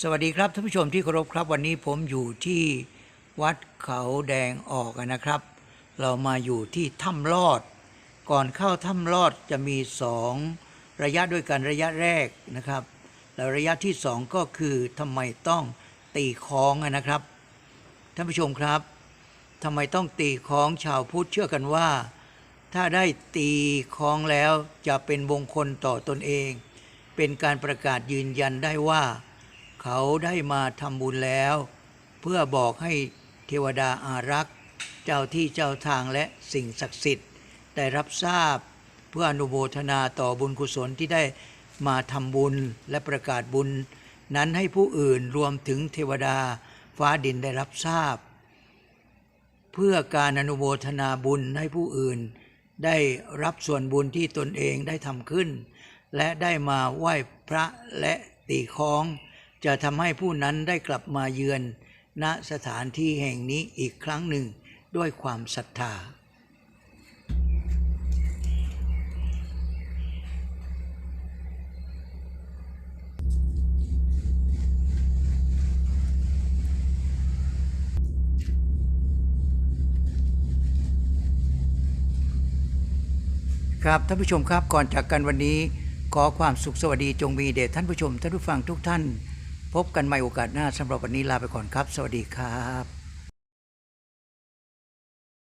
สวัสดีครับท่านผู้ชมที่เคารพครับ วันนี้ผมอยู่ที่วัดเขาแดงออกนะครับ เรามาอยู่ที่ถ้ำลอด ก่อนเข้าถ้ำลอดจะมีสองระยะด้วยกันระยะแรกนะครับ แล้วระยะที่สองก็คือทำไมต้องตีคล้องนะครับท่านผู้ชมครับทำไมต้องตีคล้องชาวพุทธเชื่อกันว่า ถ้าได้ตีคล้องแล้วจะเป็นมงคลต่อตนเอง เป็นการประกาศยืนยันได้ว่า เขาได้มาทำบุญแล้ว เพื่อบอกให้เทวดาอารักษ์ เจ้าที่เจ้าทางและสิ่งศักดิ์สิทธิ์ได้รับทราบ เพื่ออนุโมทนาต่อบุญกุศลที่ได้มาทำบุญและประกาศบุญ นั้นให้ผู้อื่นรวมถึงเทวดาฟ้าดินได้รับทราบ เพื่อการอนุโมทนาบุญให้ผู้อื่น ได้รับส่วนบุญที่ตนเองได้ทำขึ้น และได้มาไหว้พระและตีค้อง จะทำให้ผู้นั้นได้กลับมาเยือน ณสถานที่แห่งนี้อีกครั้งหนึ่งด้วยความศรัทธา ครับท่านผู้ชมครับก่อนจากกันวันนี้ ขอความสุขสวัสดีจงมีเดชท่านผู้ชมท่านผู้ฟังทุกท่าน พบกันใหม่โอกาสหน้าสำหรับวันนี้ลาไปก่อนครับ สวัสดีครับ